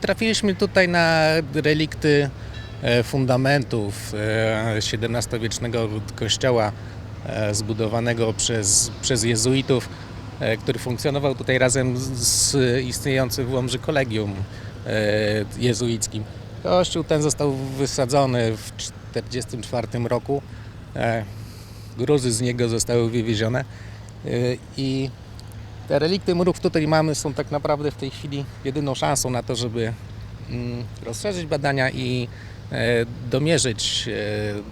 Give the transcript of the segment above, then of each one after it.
Trafiliśmy tutaj na relikty e, fundamentów e, XVII-wiecznego kościoła e, zbudowanego przez, przez jezuitów, e, który funkcjonował tutaj razem z, istniejącym w Łomży kolegium e, jezuickim. Kościół ten został wysadzony w 1944 roku. E, Gruzy z niego zostały wywiezione e, i te relikty murów, które mamy, są tak naprawdę w tej chwili jedyną szansą na to, żeby mm, rozszerzyć badania i e, domierzyć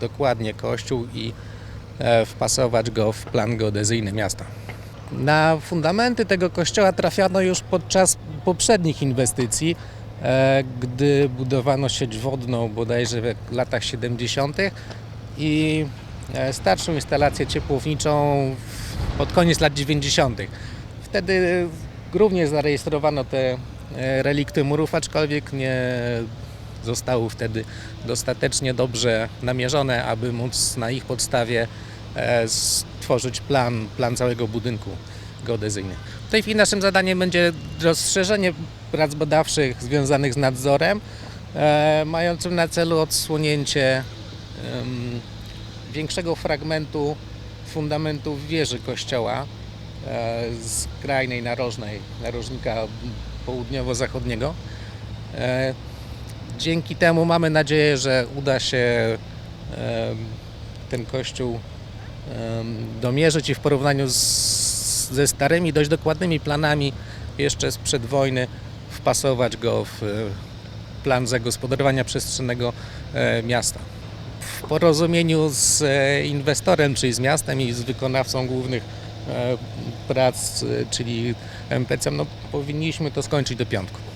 dokładnie kościół i wpasować go w plan geodezyjny miasta. Na fundamenty tego kościoła trafiano już podczas poprzednich inwestycji, gdy budowano sieć wodną bodajże w latach 70. i e, starszą instalację ciepłowniczą pod koniec lat 90. Wtedy również zarejestrowano te e, relikty murów, aczkolwiek nie zostały wtedy dostatecznie dobrze namierzone, aby móc na ich podstawie e, stworzyć plan, plan całego budynku geodezyjny. W tej chwili naszym zadaniem będzie rozszerzenie prac badawczych związanych z nadzorem, e, mającym na celu odsłonięcie em, większego fragmentu fundamentów wieży kościoła e, z skrajnej narożnej, narożnika południowo-zachodniego. E, Dzięki temu mamy nadzieję, że uda się em, ten kościół domierzyć i w porównaniu z, ze starymi, dość dokładnymi planami jeszcze sprzed wojny wpasować go w e, plan zagospodarowania przestrzennego e, miasta. W porozumieniu z e, inwestorem, czyli z miastem i z wykonawcą głównych prac, czyli MPC, no, powinniśmy to skończyć do piątku.